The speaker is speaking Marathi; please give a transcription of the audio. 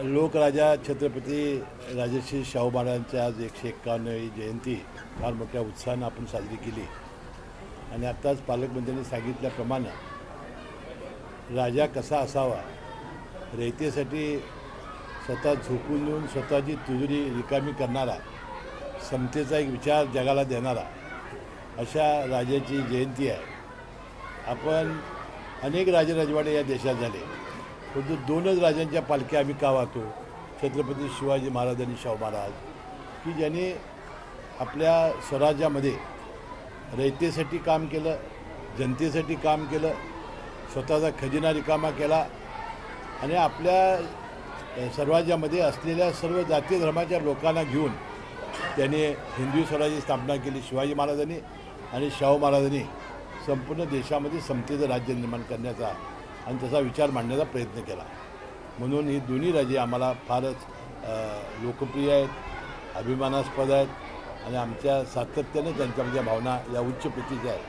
लोकराजा छत्रपती राजर्षी शाहू महाराजांच्या आज एकशे एक्कावन्नवी जयंती फार मोठ्या उत्साहानं आपण साजरी केली. आणि आत्ताच पालकमंत्र्यांनी सांगितल्याप्रमाणे राजा कसा असावा रयतेसाठी स्वतः झोपून देऊन स्वतःची तुजुरी रिकामी करणारा समतेचा एक विचार जगाला देणारा अशा राजाची जयंती आहे. आपण अनेक राजराजवाडे या देशात झाले. परंतु दोनच राजांच्या पालख्या आम्ही का वाहतो? छत्रपती शिवाजी महाराज आणि शाहू महाराज. की ज्यांनी आपल्या स्वराज्यामध्ये रयतेसाठी काम केलं जनतेसाठी काम केलं स्वतःचा खजिना रिकामा केला आणि आपल्या स्वराज्यामध्ये असलेल्या सर्व जाती धर्माच्या लोकांना घेऊन त्यांनी हिंदू स्वराज्याची स्थापना केली शिवाजी महाराजांनी आणि शाहू महाराजांनी संपूर्ण देशामध्ये समतेचं राज्य निर्माण करण्याचा आणि त्याचा विचार मांडण्याचा प्रयत्न केला. म्हणून ही दोन्ही राजे आम्हाला फारच लोकप्रिय आहेत अभिमानास्पद आहेत आणि आमच्या सातत्याने त्यांच्यामध्ये भावना या उच्च प्रतीच्या आहेत.